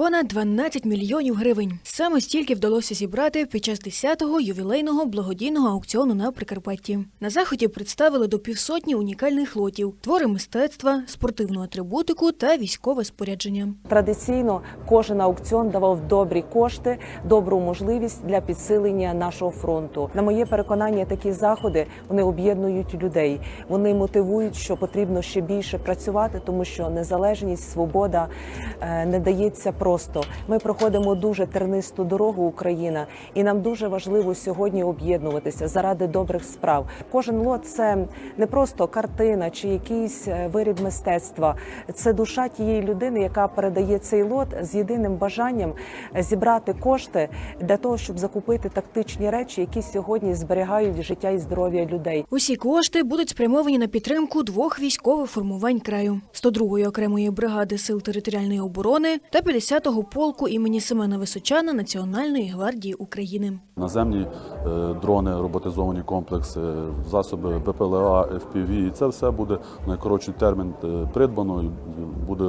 понад 12 мільйонів гривень. Саме стільки вдалося зібрати під час 10-го ювілейного благодійного аукціону на Прикарпатті. На заході представили до півсотні унікальних лотів, твори мистецтва, спортивну атрибутику та військове спорядження. Традиційно кожен аукціон давав добрі кошти, добру можливість для підсилення нашого фронту. На моє переконання, такі заходи вони об'єднують людей. Вони мотивують, що потрібно ще більше працювати, тому що незалежність, свобода е, не дається просто. Ми проходимо дуже тернисту дорогу Україна, і нам дуже важливо сьогодні об'єднуватися заради добрих справ. Кожен лот це не просто картина чи якийсь е, виріб мистецтва. Це душа тієї людини, яка передає цей лот з єдиним бажанням е, зібрати кошти для того, щоб закупити тактичні речі, які сьогодні зберігають життя і здоров'я людей. Усі кошти будуть спрямовані на підтримку двох військових формувань краю: 102-ї окремої бригади сил територіальної оборони та 50-го полку імені Семена Височана Національної гвардії України. Наземні е, дрони, роботизовані комплекси, засоби БПЛА, ФПВ. І це все буде в найкоротший термін е, придбано і буде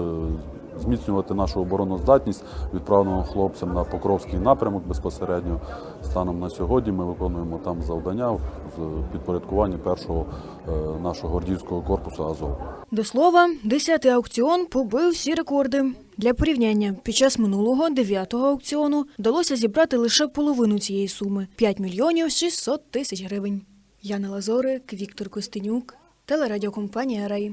зміцнювати нашу обороноздатність, відправленого хлопцям на Покровський напрямок безпосередньо. Станом на сьогодні ми виконуємо там завдання в підпорядкуванні першого е, нашого гвардійського корпусу Азов. До слова, 10-й аукціон побив всі рекорди. Для порівняння, під час минулого 9-го аукціону вдалося зібрати лише половину цієї суми 5 мільйонів 600 тисяч гривень. Яна Лазорик, Віктор Костенюк, телерадіокомпанія Рай.